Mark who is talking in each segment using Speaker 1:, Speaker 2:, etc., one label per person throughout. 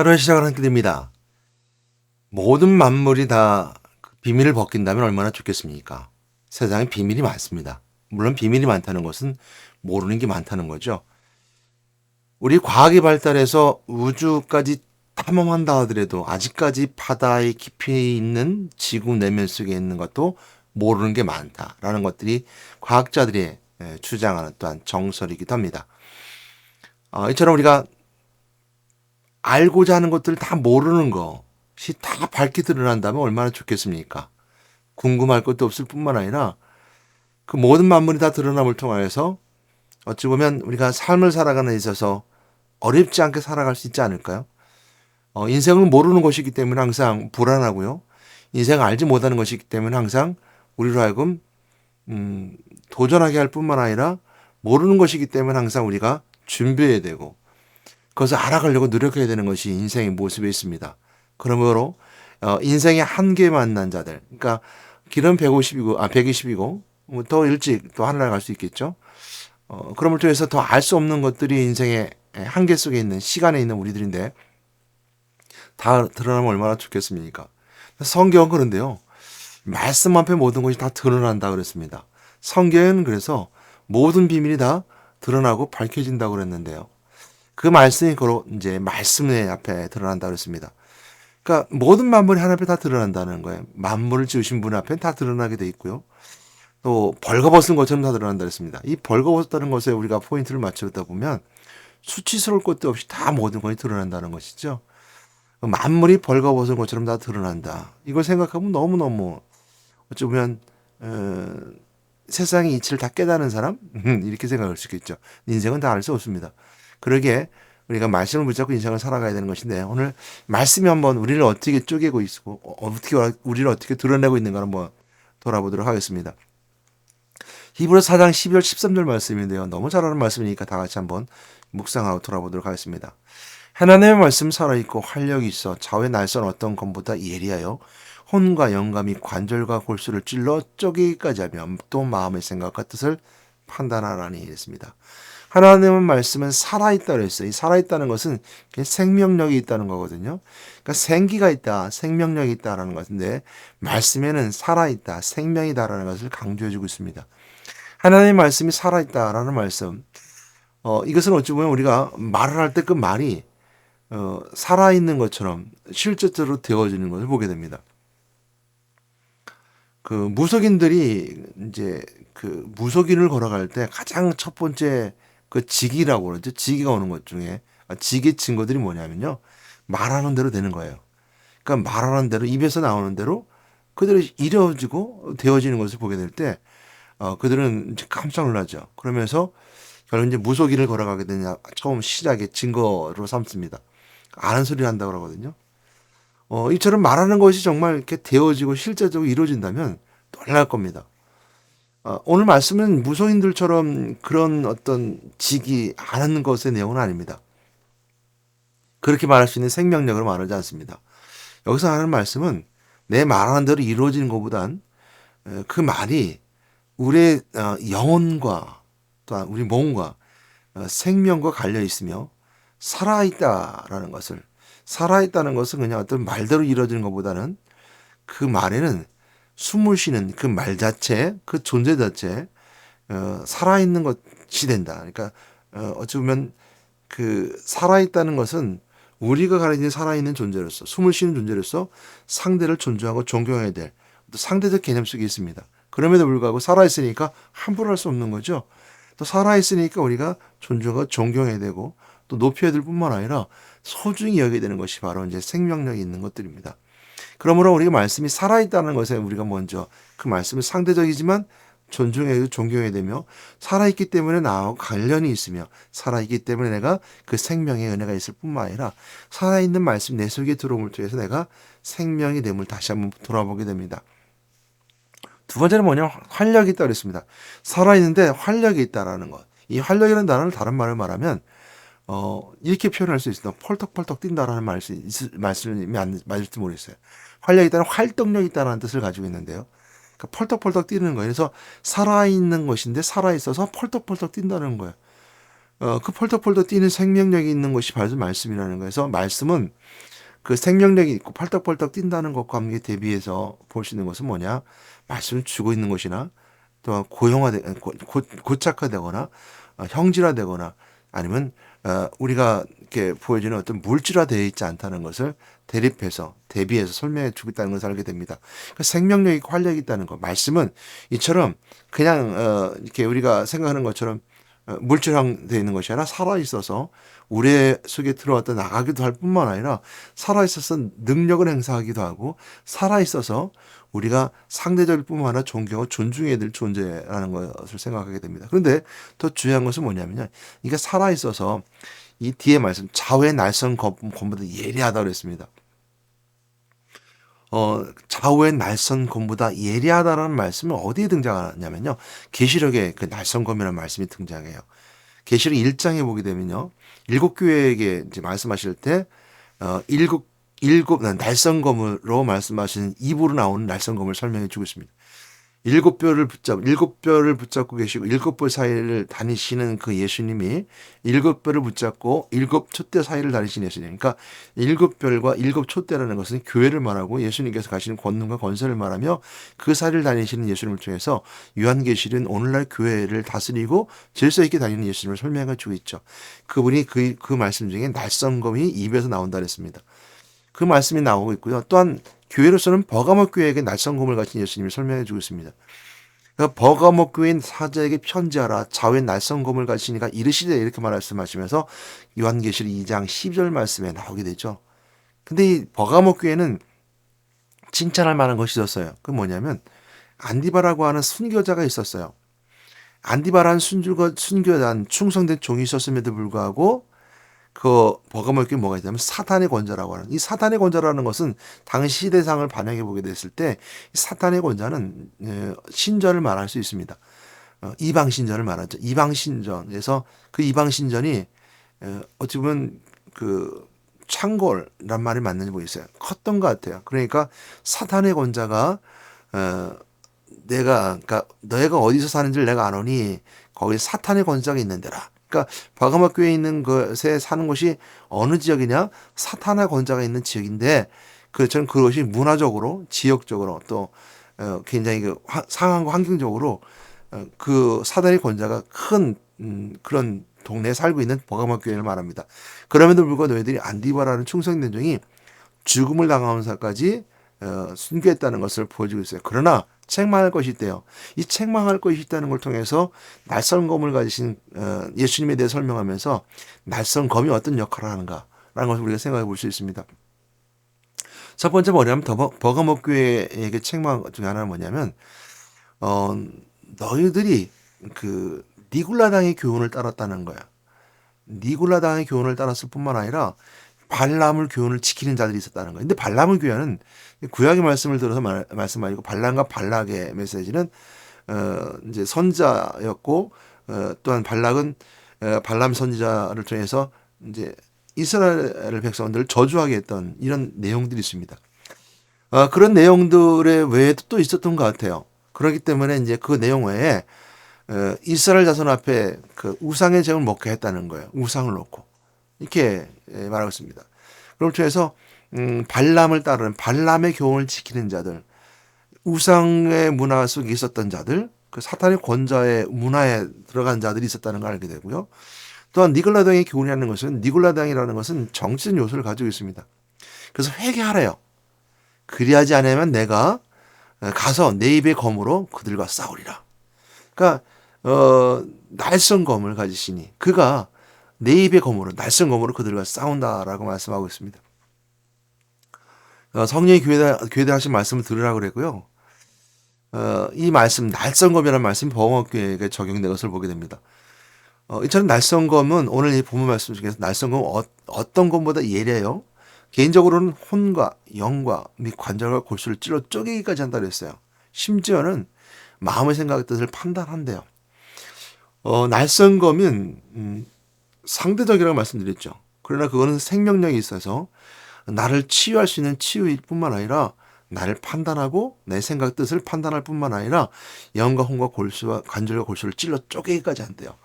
Speaker 1: 하루의 시작을 함께 됩니다. 모든 만물이 다그 비밀을 벗긴다면 얼마나 좋겠습니까? 세상에 비밀이 많습니다. 물론 비밀이 많다는 것은 모르는 게 많다는 거죠. 우리 과학이 발달해서 우주까지 탐험한다 하더라도 아직까지 바다의 깊이 있는 지구 내면 속에 있는 것도 모르는 게 많다라는 것들이 과학자들이 예, 주장하는 또한 정설이기도 합니다. 어, 이처럼 우리가 알고자 하는 것들을 다 모르는 것이 다 밝게 드러난다면 얼마나 좋겠습니까? 궁금할 것도 없을 뿐만 아니라 그 모든 만물이 다 드러남을 통하여서 어찌 보면 우리가 삶을 살아가는 데 있어서 어렵지 않게 살아갈 수 있지 않을까요? 어, 인생을 모르는 것이기 때문에 항상 불안하고요. 인생을 알지 못하는 것이기 때문에 항상 우리로 하여금 음, 도전하게 할 뿐만 아니라 모르는 것이기 때문에 항상 우리가 준비해야 되고 그것을 알아가려고 노력해야 되는 것이 인생의 모습에 있습니다. 그러므로 어, 인생의 한계 만난 자들, 그러니까 길은 150이고 아 120이고 뭐 더 일찍 또 하늘나라 갈 수 있겠죠. 어, 그럼을 통해서 더 알 수 없는 것들이 인생의 한계 속에 있는 시간에 있는 우리들인데 다 드러나면 얼마나 좋겠습니까? 성경은 그런데요. 말씀 앞에 모든 것이 다 드러난다 그랬습니다. 성경은 그래서 모든 비밀이 다 드러나고 밝혀진다고 그랬는데요. 그 말씀이 바로 이제 말씀의 앞에 드러난다 그랬습니다. 그러니까 모든 만물이 하나님 앞에 다 드러난다는 거예요. 만물을 지으신 분 앞에 다 드러나게 돼 있고요. 또 벌거벗은 것처럼 다 드러난다 그랬습니다. 이 벌거벗다는 것에 우리가 포인트를 맞추다 보면 수치스러울 것도 없이 다 모든 것이 드러난다는 것이죠. 만물이 벌거벗은 것처럼 다 드러난다. 이걸 생각하면 너무너무 어찌 보면 어, 세상의 이치를 다 깨닫는 사람 이렇게 생각할 수 있겠죠. 인생은 다 알 수 없습니다. 그러게 우리가 말씀을 붙잡고 인생을 살아가야 되는 것인데 오늘 말씀이 한번 우리를 어떻게 쪼개고 있고 어, 어떻게 우리를 어떻게 드러내고 있는가 한번 돌아보도록 하겠습니다. 히브리서 4장 12절 13절 말씀인데요. 너무 잘 아는 말씀이니까 다 같이 한번 묵상하고 돌아보도록 하겠습니다. 하나님의 말씀 살아있고 활력이 있어 좌우의 날선 어떤 검보다 예리하여 혼과 영감이 관절과 골수를 찔러 쪼개기까지 하며 또 마음의 생각과 뜻을 판단하라니 이랬습니다. 하나님의 말씀은 살아있다 그랬어요. 이 살아있다는 것은 생명력이 있다는 거거든요. 그러니까 생기가 있다, 생명력이 있다라는 것인데 말씀에는 살아있다, 생명이다라는 것을 강조해주고 있습니다. 하나님의 말씀이 살아있다라는 말씀. 어, 이것은 어찌 보면 우리가 말을 할 때 그 말이 어, 살아있는 것처럼 실제적으로 되어지는 것을 보게 됩니다. 그 무속인들이 이제 그 무속인을 걸어갈 때 가장 첫 번째 그 직이라고 그러죠. 직이가 오는 것 중에 아, 직의 증거들이 뭐냐면요. 말하는 대로 되는 거예요. 그러니까 말하는 대로 입에서 나오는 대로 그대로 이루어지고 되어지는 것을 보게 될 때 어, 그들은 이제 깜짝 놀라죠. 그러면서 결국 이제 무속인을 걸어가게 되냐 처음 시작의 증거로 삼습니다. 아는 소리를 한다고 그러거든요. 어, 이처럼 말하는 것이 정말 이렇게 되어지고 실제적으로 이루어진다면 놀랄 겁니다. 어, 오늘 말씀은 무속인들처럼 그런 어떤 직이 아는 것의 내용은 아닙니다. 그렇게 말할 수 있는 생명력을 말하지 않습니다. 여기서 하는 말씀은 내 말하는 대로 이루어지는 것보단 그 말이 우리의 어, 영혼과 또한 우리 몸과 어, 생명과 갈려 있으며 살아있다라는 것을 살아있다는 것은 그냥 어떤 말대로 이루어지는 것보다는 그 말에는 숨을 쉬는 그 말 자체, 그 존재 자체, 어, 살아있는 것이 된다. 그러니까, 어, 어찌 보면 그 살아있다는 것은 우리가 가진 살아있는 존재로서, 숨을 쉬는 존재로서 상대를 존중하고 존경해야 될 상대적 개념 속에 있습니다. 그럼에도 불구하고 살아있으니까 함부로 할 수 없는 거죠. 또 살아있으니까 우리가 존중하고 존경해야 되고 또 높여야 될 뿐만 아니라 소중히 여겨야 되는 것이 바로 이제 생명력이 있는 것들입니다. 그러므로 우리가 말씀이 살아있다는 것에 우리가 먼저 그 말씀을 상대적이지만 존중해야 존경해야 되며 살아있기 때문에 나하고 관련이 있으며 살아있기 때문에 내가 그 생명의 은혜가 있을 뿐만 아니라 살아있는 말씀 내 속에 들어옴을 통해서 내가 생명이 됨을 다시 한번 돌아보게 됩니다. 두 번째는 뭐냐 활력이 있다 그랬습니다. 살아있는데 활력이 있다라는 것. 이 활력이라는 단어를 다른 말을 말하면 어, 이렇게 표현할 수 있습니다. 펄떡펄떡 뛴다라는 말씀, 말씀이 맞을지 모르겠어요. 활력이 있다는 활동력이 있다는 뜻을 가지고 있는데요. 그러니까 펄떡펄떡 뛰는 거예요. 그래서 살아있는 것인데 살아있어서 펄떡펄떡 뛴다는 거예요. 어, 그 펄떡펄떡 뛰는 생명력이 있는 것이 바로 말씀이라는 거에서 말씀은 그 생명력이 있고 펄떡펄떡 뛴다는 것과 함께 대비해서 볼 수 있는 것은 뭐냐? 말씀을 주고 있는 것이나 또한 고형화되 고, 고착화되거나 어, 형질화되거나 아니면 어, 우리가 이렇게 보여지는 어떤 물질화되어 있지 않다는 것을 대립해서 대비해서 설명해 주고 있다는 것을 알게 됩니다. 그러니까 생명력이 있고 활력이 있다는 것. 말씀은 이처럼 그냥 어, 이렇게 우리가 생각하는 것처럼 어, 물질화되어 있는 것이 아니라 살아 있어서 우리 속에 들어왔다 나가기도 할 뿐만 아니라 살아 있어서 능력을 행사하기도 하고 살아 있어서 우리가 상대적일 뿐만 아니라 존경하고 존중해야 될 존재라는 것을 생각하게 됩니다. 그런데 더 중요한 것은 뭐냐면요. 이게 살아 있어서 이 뒤에 말씀 좌우의 날선 검보다 예리하다 그랬습니다. 어, 좌우의 날선 검보다 예리하다라는 말씀은 어디에 등장하냐면요. 계시록에 그 날선 검이라는 말씀이 등장해요. 계시록 1장에 보게 되면요. 일곱 교회에게 이제 말씀하실 때 어, 일곱 일곱 날선검으로 말씀하시는 입으로 나오는 날선검을 설명해 주고 있습니다. 일곱 뼈를 붙잡 일곱 뼈를 붙잡고 계시고 일곱 뼈 사이를 다니시는 그 예수님이 일곱 뼈를 붙잡고 일곱 촛대 사이를 다니시는 예수님. 그러니까 일곱 뼈과 일곱 촛대라는 것은 교회를 말하고 예수님께서 가시는 권능과 건설을 말하며 그 사이를 다니시는 예수님을 통해서 요한계시는 오늘날 교회를 다스리고 질서 있게 다니는 예수님을 설명해 주고 있죠. 그분이 그, 그 말씀 중에 날성검이 입에서 나온다 그랬습니다. 그 말씀이 나오고 있고요. 또한 교회로서는 버가목 교회에게 날성금을 가진 예수님이 설명해 주고 있습니다. 그러니까 버가목 교인 사자에게 편지하라 좌우에 날성금을 가시니까 이르시되 이렇게 말씀하시면서 요한계시록 2장 12절 말씀에 나오게 되죠. 근데 이 버가목 교회는 칭찬할 만한 것이 있었어요. 그 뭐냐면 안디바라고 하는 순교자가 있었어요. 순교가 순교단 충성된 종이 있었음에도 불구하고 그 버가모의 게 뭐가 있냐면 사탄의 권자라고 하는 이 사탄의 권자라는 것은 당시 시대상을 반영해 보게 됐을 때 사탄의 권자는 예, 신전을 말할 수 있습니다. 어, 이방 신전을 말하죠. 이방 신전에서 그 이방 신전이 어, 어찌 보면 그 창골란 말이 맞는지 모르겠어요. 컸던 것 같아요. 그러니까 사탄의 권자가 어, 내가 그러니까 너희가 어디서 사는지를 내가 아노니 거기 사탄의 권자가 있는 데라. 그러니까 바가마 교회에 있는 것에 사는 곳이 어느 지역이냐? 사탄의 권자가 있는 지역인데 그 저는 그것이 문화적으로 지역적으로 또 어, 굉장히 그 상황과 환경적으로 어, 그 사단의 권자가 큰 음, 그런 동네에 살고 있는 버가마 교회를 말합니다. 그럼에도 불구하고 너희들이 안디바라는 충성된 종이 죽음을 당하면서까지 어, 순교했다는 것을 보여주고 있어요. 그러나 책망할 것이 있대요. 이 책망할 것이 있다는 걸 통해서 낯선 검을 가지신 어, 예수님에 대해 설명하면서 낯선 검이 어떤 역할을 하는가라는 것을 우리가 생각해 볼 수 있습니다. 첫 번째 뭐냐면 버가목 교회에게 책망 중에 하나는 뭐냐면 어 너희들이 그 니굴라당의 교훈을 따랐다는 거야. 니굴라당의 교훈을 따랐을 뿐만 아니라 발람을 교훈을 지키는 자들이 있었다는 거예요. 근데 발람의 교훈은 구약의 말씀을 들어서 말, 말씀하고 발람과 발락의 메시지는 어 이제 선자였고 어 또한 발락은 어 발람 선지자를 통해서 이제 이스라엘 백성들을 저주하게 했던 이런 내용들이 있습니다. 어, 그런 내용들의 외에도 또 있었던 것 같아요. 그렇기 때문에 이제 그 내용 외에 어, 이스라엘 자손 앞에 그 우상의 제을 먹게 했다는 거예요. 우상을 놓고. 이렇게 예, 말하고 있습니다. 그걸 통해서 음, 발람을 따르는 발람의 교훈을 지키는 자들, 우상의 문화 속에 있었던 자들, 그 사탄의 권자의 문화에 들어간 자들이 있었다는 걸 알게 되고요. 또한 니글라당의 교훈이라는 것은 니글라당이라는 것은 정치적 요소를 가지고 있습니다. 그래서 회개하래요. 그리하지 않으면 내가 가서 내 입의 검으로 그들과 싸우리라. 그러니까 어, 날선 검을 가지시니 그가 내 입의 검으로 날선 검으로 그들과 싸운다라고 말씀하고 있습니다. 어, 성령이 교회다, 교회다 하신 말씀을 들으라 그랬고요. 어, 이 말씀, 날성검이라는 말씀이 범업교회에 적용된 것을 보게 됩니다. 어, 이처럼 날성검은 오늘 이 본문 말씀 중에서 날성검은 어, 어떤 것보다 예래요. 개인적으로는 혼과 영과 및 관절과 골수를 찔러 쪼개기까지 한다 그랬어요. 심지어는 마음의 생각의 뜻을 판단한대요. 어, 날성검은 음, 상대적이라고 말씀드렸죠. 그러나 그거는 생명력이 있어서 나를 치유할 수 있는 치유일 뿐만 아니라 나를 판단하고 내 생각 뜻을 판단할 뿐만 아니라 영과 혼과 골수와 관절과 골수를 찔러 쪼개기까지 한대요.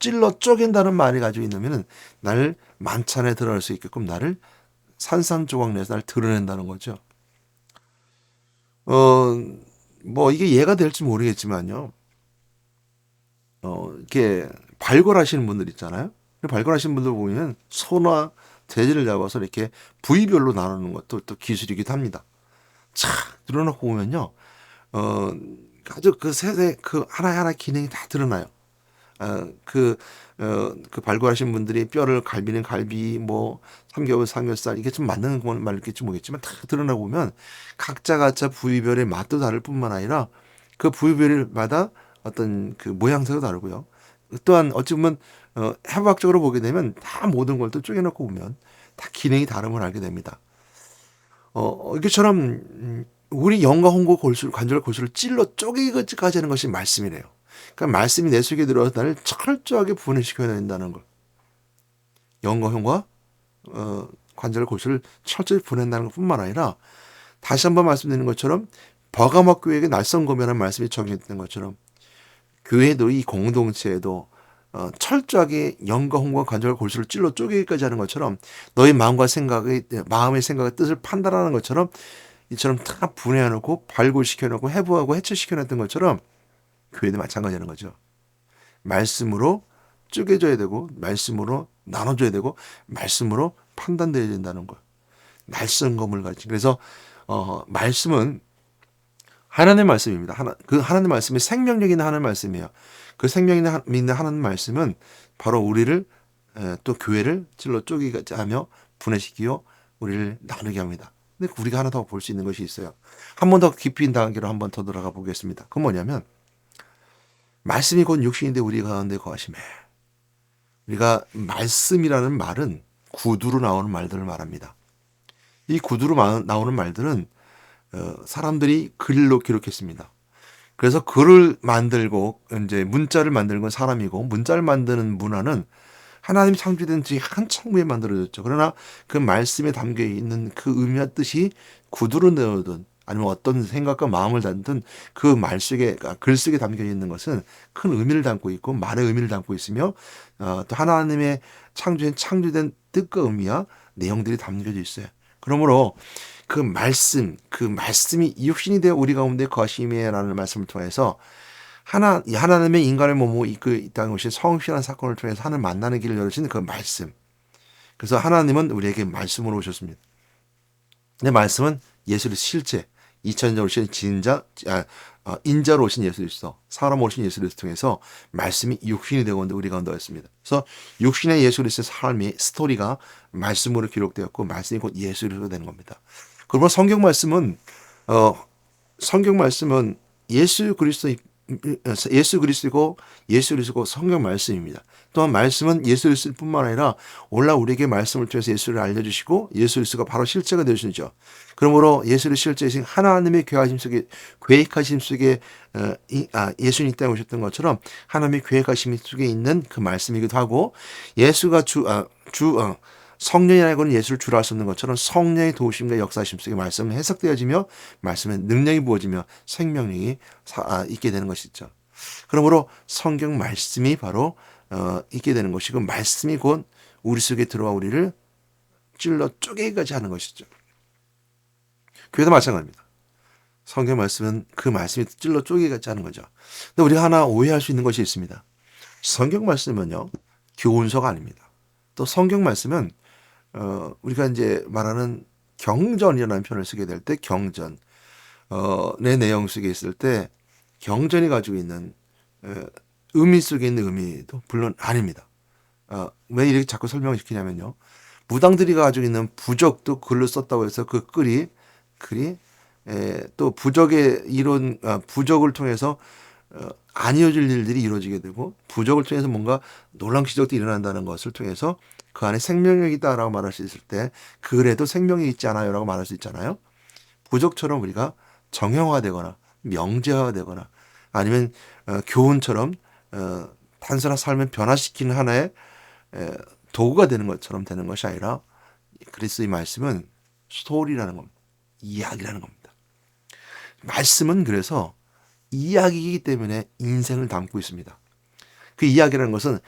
Speaker 1: 찔러 쪼갠다는 말이 가지고 있냐면은 나를 만찬에 들어갈 수 있게끔 나를 산산조각 내서 나를 드러낸다는 거죠. 어, 뭐 이게 이해가 될지 모르겠지만요. 어, 이렇게 발굴하시는 분들 있잖아요. 발굴하시는 분들 보면 소나 돼지를 잡아서 이렇게 부위별로 나누는 것도 또 기술이기도 합니다. 차 드러나고 보면요. 어, 아주 그 세세 그 하나하나 기능이 다 드러나요. 어, 그, 어, 그 발굴하신 분들이 뼈를 갈비는 갈비, 뭐, 삼겹살, 삼겹살, 이게 좀 맞는 건 말일지 모르겠지만 다 드러나고 보면 각자 각자 부위별의 맛도 다를 뿐만 아니라 그 부위별마다 어떤 그 모양새도 다르고요. 또한 어찌 보면, 어, 해부학적으로 보게 되면 다 모든 걸 또 쪼개놓고 보면 다 기능이 다름을 알게 됩니다. 어, 이게처럼, 음, 우리 영과 홍고 골수, 관절 골수를 찔러 쪼개기까지 하는 것이 말씀이래요. 그러니까 말씀이 내 속에 들어서 나를 철저하게 분해시켜야 된다는 걸. 영과 형과 어, 관절 골수를 철저히 분해한다는 것뿐만 아니라 다시 한번 말씀드리는 것처럼 버가목 교회에게 날성검이라는 말씀이 적용됐던 것처럼 교회도 이 공동체에도 어, 철저하게 영과 홍과 관절 골수를 찔러 쪼개기까지 하는 것처럼 너의 마음과 생각의 마음의 생각의 뜻을 판단하는 것처럼 이처럼 다 분해해놓고 발굴시켜놓고 해부하고 해체시켜놨던 것처럼 교회도 마찬가지라는 거죠. 말씀으로 쪼개져야 되고 말씀으로 나눠줘야 되고 말씀으로 판단돼야 된다는 거. 날성검을 가진. 그래서 어 말씀은 하나님의 말씀입니다. 하나 그 하나님의 말씀이 생명력 있는 하나님의 말씀이에요. 그 생명 있는 하나님의 말씀은 바로 우리를 에, 또 교회를 찔러 쪼개게 하며 분해시키고 우리를 나누게 합니다. 근데 우리가 하나 더 볼 수 있는 것이 있어요. 한 번 더 깊이 단계로 한 번 더 들어가 보겠습니다. 그건 뭐냐면 말씀이 곧 육신인데 우리 가운데 거하심에 우리가 말씀이라는 말은 구두로 나오는 말들을 말합니다. 이 구두로 나오는 말들은 어, 사람들이 글로 기록했습니다. 그래서 글을 만들고 이제 문자를 만드는 건 사람이고 문자를 만드는 문화는 하나님 창조된 지 한참 후에 만들어졌죠. 그러나 그 말씀에 담겨 있는 그 의미와 뜻이 구두로 내어둔 아니면 어떤 생각과 마음을 담든 그 말 속에 아, 글 속에 담겨 있는 것은 큰 의미를 담고 있고 말의 의미를 담고 있으며 어, 또 하나님의 창조된 창조된 뜻과 의미와 내용들이 담겨져 있어요. 그러므로 그 말씀, 그 말씀이 육신이 되어 우리 가운데 거심이라는 말씀을 통해서 하나 하나님의 인간의 몸으로 이끌 있다는 것이 성실한 사건을 통해서 하늘 만나는 길을 열으신 그 말씀. 그래서 하나님은 우리에게 말씀으로 오셨습니다. 내 말씀은 예수의 실제, 2000년 오신 진자, 아, 어, 인자로 오신 예수 그리스도, 사람 오신 예수 그리스도 통해서 말씀이 육신이 되고 우리 가운데 왔습니다. 그래서 육신의 예수 그리스도의 삶이 스토리가 말씀으로 기록되었고 말씀이 곧 예수 그리스도 되는 겁니다. 그러면 성경 말씀은 어 성경 말씀은 예수 그리스도 예수 그리스도고 예수 그리스도고 성경 말씀입니다. 또한 말씀은 예수 그리스도뿐만 아니라 올라 우리에게 말씀을 통해서 예수를 알려주시고 예수 그리스도가 바로 실제가 되시죠. 그러므로 예수를 실제이신 하나님의 계획하심 속에 계획하심 속에 어, 아, 예수님 땅에 오셨던 것처럼 하나님의 계획하심 속에 있는 그 말씀이기도 하고 예수가 주, 아, 주 어, 성령이라고는 예수를 수 없는 것처럼 성령의 도우심과 역사심 속에 말씀은 해석되어지며 말씀의 능력이 부어지며 생명력이 아, 있게 되는 것이죠. 그러므로 성경 말씀이 바로 어, 있게 되는 것이고 말씀이 곧 우리 속에 들어와 우리를 찔러 쪼개기까지 하는 것이죠. 교회도 마찬가지입니다. 성경 말씀은 그 말씀이 찔러 쪼개기까지 하는 거죠. 근데 우리가 하나 오해할 수 있는 것이 있습니다. 성경 말씀은요 교훈서가 아닙니다. 또 성경 말씀은 어, 우리가 이제 말하는 경전이라는 표현을 쓰게 될 때 경전, 어, 내 내용 속에 있을 때 경전이 가지고 있는 에, 의미 속에 있는 의미도 물론 아닙니다. 어, 왜 이렇게 자꾸 설명을 시키냐면요. 무당들이 가지고 있는 부적도 글로 썼다고 해서 그 글이 글이 에, 또 부적의 이론 아, 부적을 통해서 어, 안 이어질 일들이 이루어지게 되고 부적을 통해서 뭔가 놀란 기적도 일어난다는 것을 통해서 그 안에 생명력이 있다라고 말할 수 있을 때 그래도 생명이 있지 않아요라고 말할 수 있잖아요. 부족처럼 우리가 정형화되거나 명제화되거나 아니면 어, 교훈처럼 어, 단순한 삶을 변화시키는 하나의 에, 도구가 되는 것처럼 되는 것이 아니라 그리스의 말씀은 스토리라는 겁니다. 이야기라는 겁니다. 말씀은 그래서 이야기이기 때문에 인생을 담고 있습니다. 그 이야기라는 것은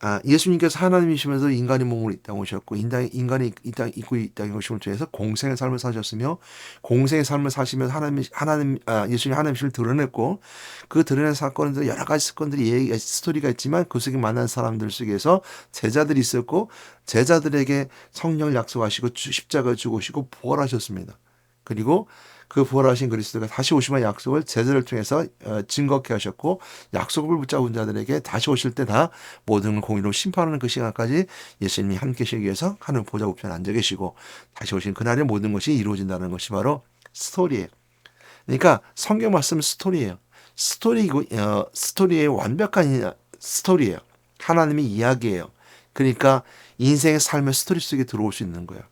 Speaker 1: 아, 예수님께서 하나님이시면서 인간의 몸으로 이 땅에 오셨고 인간, 인간이 이 땅 있고 이 땅에 오심을 통해서 공생의 삶을 사셨으며 공생의 삶을 사시면서 하나님 하나님 아, 예수님 하나님을 드러냈고 그 드러낸 사건들 여러 가지 사건들이 얘기 스토리가 있지만 그 속에 만난 사람들 속에서 제자들이 있었고 제자들에게 성령을 약속하시고 십자가 죽으시고 부활하셨습니다. 그리고 그 부활하신 그리스도가 다시 오시면 약속을 제자를 통해서 어, 증거케 하셨고 약속을 붙잡은 자들에게 다시 오실 때 다 모든 걸 공의로 심판하는 그 시간까지 예수님이 함께 계시기 위해서 하늘 보좌 우편에 앉아 계시고 다시 오신 그날에 모든 것이 이루어진다는 것이 바로 스토리예요. 그러니까 성경 말씀은 스토리예요. 스토리고 어, 스토리의 완벽한 스토리예요. 하나님의 이야기예요. 그러니까 인생의 삶의 스토리 속에 들어올 수 있는 거예요.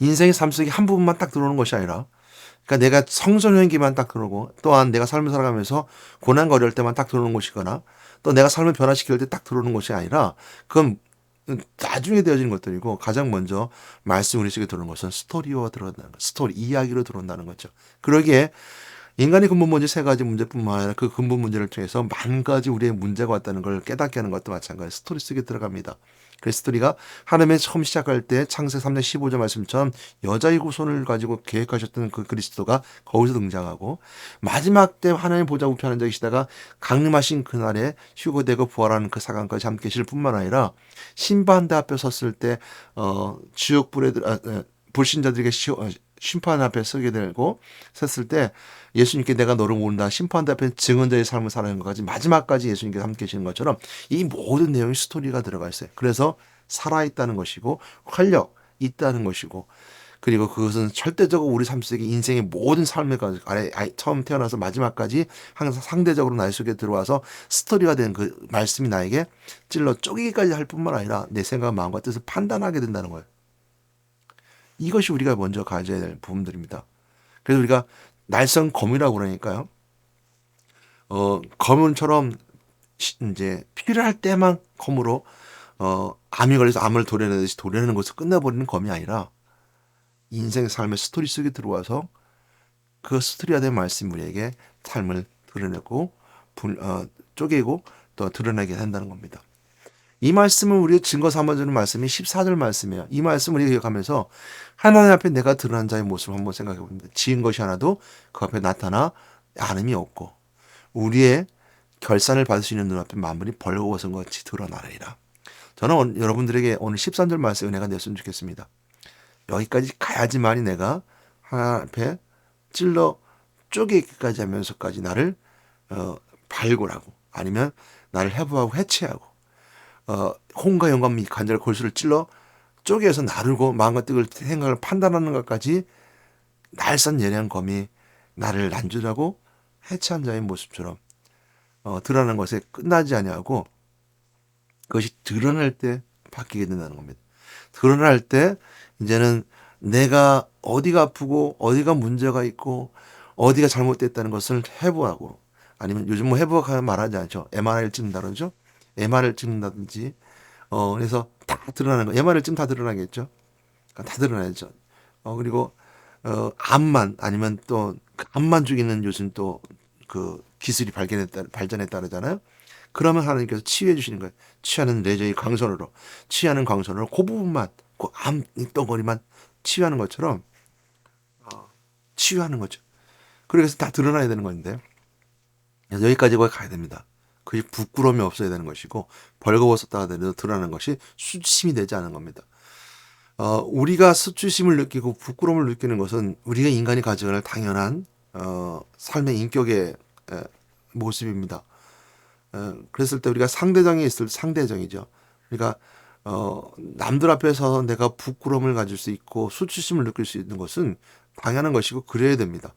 Speaker 1: 인생의 삶 속에 한 부분만 딱 들어오는 것이 아니라 그러니까 내가 성소년기만 딱 들어오고 또한 내가 삶을 살아가면서 고난과 어려울 때만 딱 들어오는 것이거나 또 내가 삶을 변화시킬 때 딱 들어오는 것이 아니라 그건 나중에 되어지는 것들이고 가장 먼저 말씀 우리 속에 들어오는 것은 스토리와 들어온다는 것, 스토리 이야기로 들어온다는 거죠. 그러기에 인간의 근본 문제 세 가지 문제뿐만 아니라 그 근본 문제를 통해서 만 가지 우리의 문제가 왔다는 걸 깨닫게 하는 것도 마찬가지 스토리 속에 들어갑니다. 그 스토리가 하나님의 처음 시작할 때 창세 3장 15절 말씀처럼 여자의 후손을 가지고 계획하셨던 그 그리스도가 거기서 등장하고 마지막 때 하나님 보좌 우편한 적이시다가 강림하신 그날에 휴거되고 부활하는 그 사관까지 함께 계실 뿐만 아니라 신반대 앞에 섰을 때 어, 지옥 불에 아, 아, 불신자들에게 시, 어, 심판 앞에 서게 되고 섰을 때 예수님께 내가 너를 모른다 심판 앞에 증언자의 삶을 살아가는 것까지 마지막까지 예수님께 함께 계시는 것처럼 이 모든 내용이 스토리가 들어가 있어요. 그래서 살아있다는 것이고 활력 있다는 것이고 그리고 그것은 절대적으로 우리 삶 속에 인생의 모든 삶에 아래 처음 태어나서 마지막까지 항상 상대적으로 나의 속에 들어와서 스토리가 된 그 말씀이 나에게 찔러 쪼개기까지 할 뿐만 아니라 내 생각, 마음과 뜻을 판단하게 된다는 거예요. 이것이 우리가 먼저 가져야 될 부분들입니다. 그래서 우리가 날선 검이라고 그러니까요. 어, 검은처럼 이제 필요할 때만 검으로 어, 암이 걸려서 암을 도려내듯이 도려내는 것을 끝내버리는 검이 아니라 인생 삶의 스토리 속에 들어와서 그 스토리가 된 말씀 우리에게 삶을 드러내고 분, 어, 쪼개고 또 드러내게 한다는 겁니다. 이 말씀은 우리의 증거 삼아주는 말씀이 14절 말씀이에요. 이 말씀 우리가 기억하면서 하나님 앞에 내가 드러난 자의 모습을 한번 생각해 봅니다. 지은 것이 하나도 그 앞에 나타나 아름이 없고 우리의 결산을 받을 수 있는 눈앞에 만물이 벌거벗은 것이 드러나리라. 저는 여러분들에게 오늘 13절 말씀 은혜가 됐으면 좋겠습니다. 여기까지 가야지만이 내가 하나님 앞에 찔러 쪼개기까지 하면서까지 나를 어, 발굴하고 아니면 나를 해부하고 해체하고 어, 홍과 영감 이 간절 골수를 찔러 쪼개서 나르고 마음과 뜻을 생각을 판단하는 것까지 날선 예리한 검이 나를 난주하고 해체한 자의 모습처럼 어, 드러나는 것에 끝나지 아니하고 그것이 드러날 때 바뀌게 된다는 겁니다. 드러날 때 이제는 내가 어디가 아프고 어디가 문제가 있고 어디가 잘못됐다는 것을 해부하고 아니면 요즘 뭐 해부하면 말하지 않죠. MRI를 찍는다 그러죠. MR을 찍는다든지 어 그래서 다 드러나는 거 MR을 찍으면 다 드러나겠죠. 그러니까 다 드러나야죠. 어 그리고 어 암만 아니면 또그 암만 죽이는 요즘 또 그 기술이 발견했다 발전했다 그러잖아요. 그러면 하나님께서 치유해 주시는 거예요. 치유하는 레저의 광선으로 치유하는 광선으로 그 부분만 그암 덩어리만 치유하는 것처럼 어, 치유하는 거죠. 그래서 다 드러나야 되는 건데 여기까지 가야 됩니다. 그게 부끄러움이 없어야 되는 것이고 벌거벗었다 하더라도 드러나는 것이 수치심이 되지 않은 겁니다. 어, 우리가 수치심을 느끼고 부끄러움을 느끼는 것은 우리가 인간이 가져갈 당연한 어, 삶의 인격의 에, 모습입니다. 어, 그랬을 때 우리가 상대정이 있을 상대정이죠. 그러니까 어, 남들 앞에서 내가 부끄러움을 가질 수 있고 수치심을 느낄 수 있는 것은 당연한 것이고 그래야 됩니다.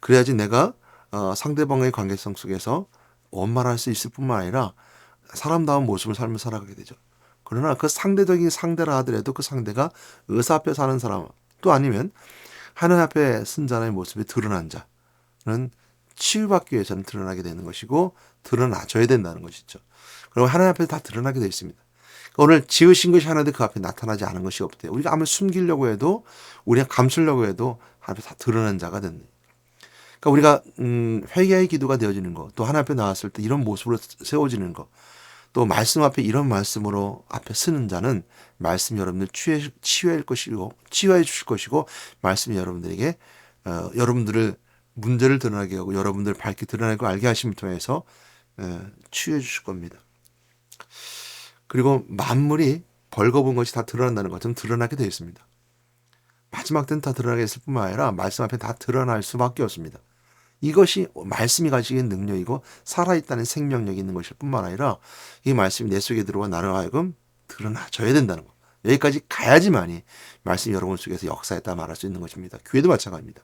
Speaker 1: 그래야지 내가 어, 상대방의 관계성 속에서 원만할 수 있을 뿐만 아니라 사람다운 모습을 삶을 살아가게 되죠. 그러나 그 상대적인 상대라 하더라도 그 상대가 의사 앞에 사는 사람 또 아니면 하나님 앞에 쓴 자의 모습이 드러난 자는 치유받기 위해서는 드러나게 되는 것이고 드러나줘야 된다는 것이죠. 그리고 하나님 앞에 다 드러나게 되어 있습니다. 오늘 지으신 것이 하나인데 그 앞에 나타나지 않은 것이 없대요. 우리가 아무리 숨기려고 해도 우리가 감추려고 해도 하나님 앞에 다 드러난 자가 된다. 그러니까 우리가 음, 회개의 기도가 되어지는 것, 또 하나님 앞에 나왔을 때 이런 모습으로 세워지는 것, 또 말씀 앞에 이런 말씀으로 앞에 쓰는 자는 말씀 여러분들 치유해, 치유할 것이고 치유해 주실 것이고 말씀이 여러분들에게 어, 여러분들을 문제를 드러나게 하고 여러분들 밝게 드러나고 알게 하심을 통해서 어, 치유해 주실 겁니다. 그리고 만물이 벌거본 것이 다 드러난다는 것은 드러나게 되어 있습니다. 마지막 때는 다 드러나게 있을 뿐만 아니라 말씀 앞에 다 드러날 수밖에 없습니다. 이것이 말씀이 가지는 능력이고 살아있다는 생명력이 있는 것일 뿐만 아니라 이 말씀이 내 속에 들어와 나를 하여금 드러나져야 된다는 것. 여기까지 가야지만이 말씀이 여러분 속에서 역사했다 말할 수 있는 것입니다. 교회도 마찬가지입니다.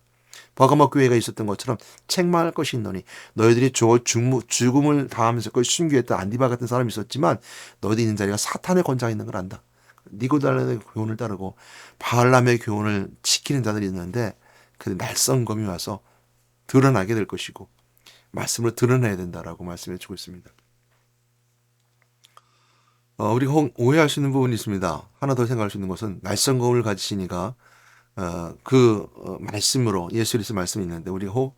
Speaker 1: 버가모 교회가 있었던 것처럼 책망할 것이 있노니 너희들이 저 죽음을 당하면서 그걸 순교했던 안디바 같은 사람이 있었지만 너희들 있는 자리가 사탄의 권장이 있는 걸 안다. 니고달라의 교훈을 따르고 바알람의 교훈을 지키는 자들이 있는데 그 날성검이 와서 드러나게 될 것이고 말씀을 드러내야 된다라고 말씀해 주고 있습니다. 어, 우리가 오해할 수 있는 부분이 있습니다. 하나 더 생각할 수 있는 것은 날성검을 가지시니까 어, 그 어, 말씀으로 예수 그리스도 말씀이 있는데 우리가 혹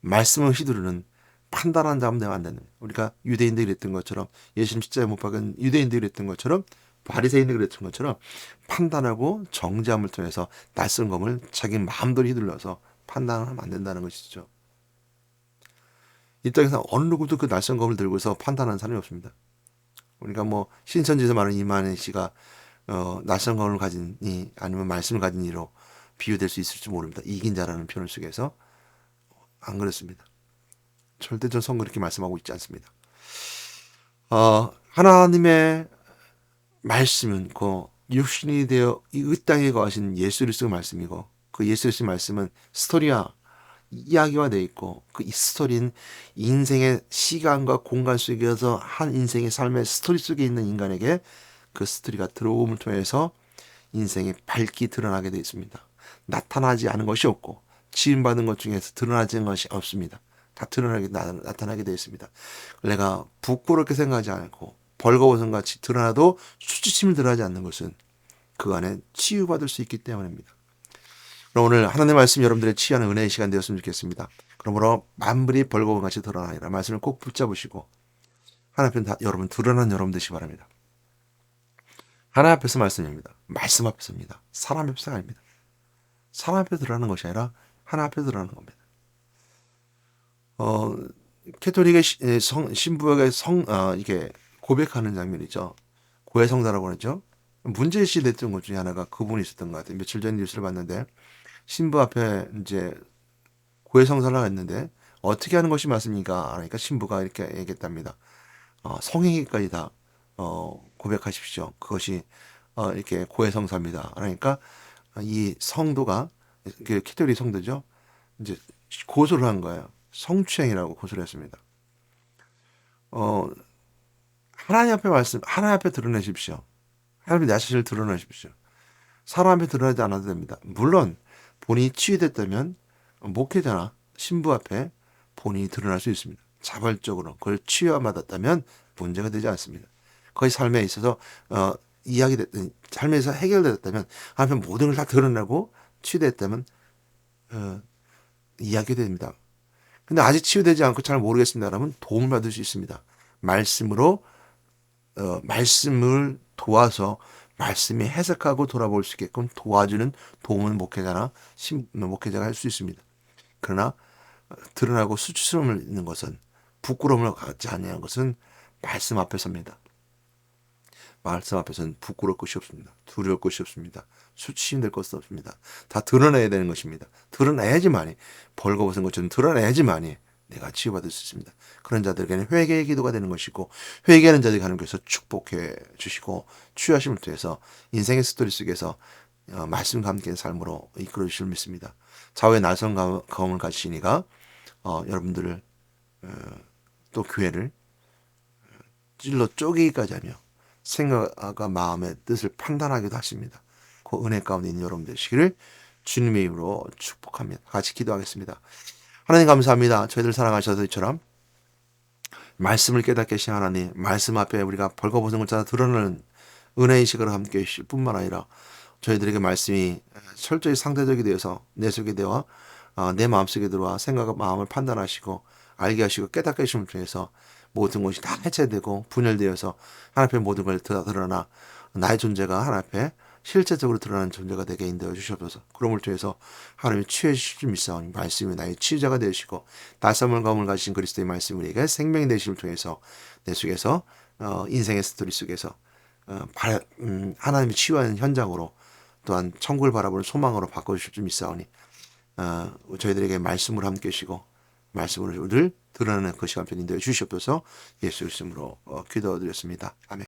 Speaker 1: 말씀을 휘두르는 판단한 자면 안 되는 우리가 유대인들이 그랬던 것처럼 예수님 십자에 못 박은 유대인들이 그랬던 것처럼 바리새인들이 그랬던 것처럼 판단하고 정죄함을 통해서 낯선 검을 자기 마음대로 휘둘러서 판단하면 안 된다는 것이죠. 이 땅에서 어느 누구도 그 낯선검을 들고서 판단하는 사람이 없습니다. 우리가 뭐 신천지에서 말하는 이만희 씨가 어, 낯선검을 가진 이 아니면 말씀을 가진 이로 비유될 수 있을지 모릅니다. 이긴 자라는 표현 속에서 안 그렇습니다. 절대 전 성경 그렇게 말씀하고 있지 않습니다. 어, 하나님의 말씀은 그 육신이 되어 이 땅에 거하신 예수 그리스도 말씀이고 그 예수 그리스도 말씀은 스토리와 이야기화 되어 있고 그이 스토리는 인생의 시간과 공간 속에서 한 인생의 삶의 스토리 속에 있는 인간에게 그 스토리가 들어옴을 통해서 인생이 밝게 드러나게 되어 있습니다. 나타나지 않은 것이 없고 지음받은 것 중에서 드러나지 않은 것이 없습니다. 다 드러나게 나 타나게 되어 있습니다. 내가 부끄럽게 생각하지 않고 벌거벗은 같이 드러나도 수치심을 드러나지 않는 것은 그 안에 치유받을 수 있기 때문입니다. 그럼 오늘 하나님의 말씀 여러분들의 치유하는 은혜의 시간 되었으면 좋겠습니다. 그러므로 만물이 벌거벗은 같이 드러나니라 말씀을 꼭 붙잡으시고 하나님 앞에 여러분 드러난 여러분 되시기 바랍니다. 하나님 앞에서 말씀입니다. 말씀 앞에서입니다. 사람 앞에서가 아닙니다. 사람 앞에 드러나는 것이 아니라 하나 앞에 드러나는 겁니다. 어, 캐톨릭의 성, 신부에게 성, 아, 이게 고백하는 장면이죠. 고해성사라고 그러죠. 문제시 됐던 것 중에 하나가 그분이 있었던 것 같아요. 며칠 전 뉴스를 봤는데 신부 앞에 이제 고해성사를 했는데 어떻게 하는 것이 맞습니까? 그러니까 신부가 이렇게 얘기했답니다. 어, 성행위까지 다 어, 고백하십시오. 그것이 어, 이렇게 고해성사입니다. 그러니까 이 성도가 그 캐톨릭 성도죠. 이제 고소를 한 거예요. 성추행이라고 고소를 했습니다. 어, 하나님 앞에 말씀, 하나님 앞에 드러내십시오. 하나님 내 자신을 드러내십시오. 사람 앞에 드러나지 않아도 됩니다. 물론 본인이 치유됐다면 목회자나 신부 앞에 본인이 드러날 수 있습니다. 자발적으로 그걸 치유받았다면 문제가 되지 않습니다. 거의 삶에 있어서 어, 이야기됐던 삶에서 해결됐다면 하나님 모든 걸 다 드러내고 치유됐다면 어, 이야기됩니다. 근데 아직 치유되지 않고 잘 모르겠습니다. 그러면 도움을 받을 수 있습니다. 말씀으로 어, 말씀을 도와서 말씀이 해석하고 돌아볼 수 있게끔 도와주는 도움은 목회자나 신, 목회자가 할 수 있습니다. 그러나 어, 드러나고 수치스러움을 있는 것은 부끄러움을 갖지 아니한 것은 말씀 앞에서입니다. 말씀 앞에서는 부끄러울 것이 없습니다. 두려울 것이 없습니다. 수치심 될 것은 없습니다. 다 드러내야 되는 것입니다. 드러내야지만이 벌거벗은 것처럼 드러내야지만이 내가 치유받을 수 있습니다. 그런 자들에게는 회개의 기도가 되는 것이고 회개하는 자들이 하나님께서 축복해 주시고 치유하심을 통해서 인생의 스토리 속에서 어, 말씀과 함께 삶으로 이끌어 주실 믿습니다. 좌우의 날선 가움을 가지시니가 어, 여러분들을 어, 또 교회를 어, 찔러 쪼개기까지 하며 생각과 마음의 뜻을 판단하기도 하십니다. 그 은혜 가운데 있는 여러분 되시기를 주님의 이름으로 축복합니다. 같이 기도하겠습니다. 하나님 감사합니다. 저희들 사랑하셔서 이처럼 말씀을 깨닫게 하신 하나님, 말씀 앞에 우리가 벌거벗은 것처럼 드러나는 은혜의 시간을 함께 해주실 뿐만 아니라 저희들에게 말씀이 철저히 상대적이 되어서 내 속에 되어 어, 내 마음속에 들어와 생각과 마음을 판단하시고 알게 하시고 깨닫게 하심을 통해서 모든 것이 다 해체되고 분열되어서 하나님 앞에 모든 걸다 드러나 나의 존재가 하나님 앞에 실제적으로 드러나는 존재가 되게 인도해 주시옵소서. 그럼을 통해서 하나님이 취해 주실 줄 믿사오니 말씀이 나의 치유자가 되시고 다사물 검을 가진 그리스도의 말씀이 우리에게 생명이 되심을 통해서 내 속에서 어, 인생의 스토리 속에서 어, 바, 음, 하나님이 치유하는 현장으로 또한 천국을 바라보는 소망으로 바꿔주실 줄 믿사오니 어, 저희들에게 말씀을 함께 하시고 말씀을 늘 드러나는 그 시간 편 인도해 주시옵소서 예수 이름으로 어, 기도드렸습니다. 아멘.